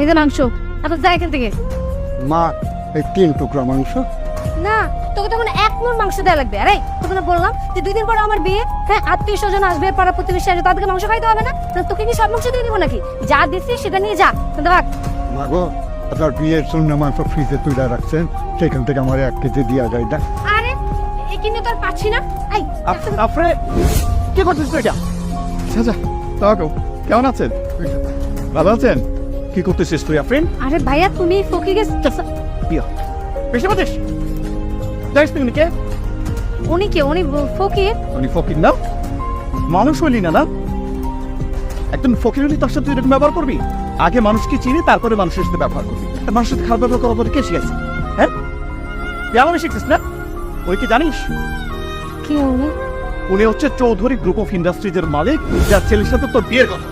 এই যে মাংস আপনার যা এখান থেকে। মা এই তিন টুকরা মাংস। না তোকে তখন এক মন মাংস দেওয়া লাগবে। আরে তোকে না বললাম যে দুই দিন পর আমার বিয়ে হ্যাঁ আত্মীয় স্বজন আসবে পাড়া প্রতিবেশী আসবে তাদেরকে মাংস খাইতে হবে না। তো তোকে কি সব মাংস দিয়ে দিব নাকি? যা দিচ্ছিস সেটা নিয়ে যা। কিন্তু ভাগ মা গো আপনার বিয়ের জন্য মাংস ফ্রিজে তুলে রাখছেন সেখান থেকে আমার এক কেজি দেওয়া যায় না। আরে এই কিনে তো আর পাচ্ছি না। এই আফরে কি করছিস তুই এটা? আচ্ছা তাও কেমন আছেন? ভালো আছেন? কি করতেছিস তুই আফরিন? আরে ভাইয়া তুমি ফকিকে বিয়া বেশি পাতিস জানিস তুমি কে? উনি কে? উনি ফকির উনি ফকির না? মানুষ হইলি না না? একজন ফকির হলি তার সাথে তুই এরকম ব্যবহার করবি? আগে মানুষকে চিনি তারপরে মানুষের সাথে ব্যবহার করবি। মানুষের সাথে খারাপ ব্যবহার করার পরে কে শিখেছে হ্যাঁ? তুই আমাকে শিখছিস না? ওই কি জানিস? কি উনি? উনি হচ্ছে চৌধুরী গ্রুপ অফ ইন্ডাস্ট্রিজের মালিক যার ছেলের সাথে তোর বিয়ের কথা।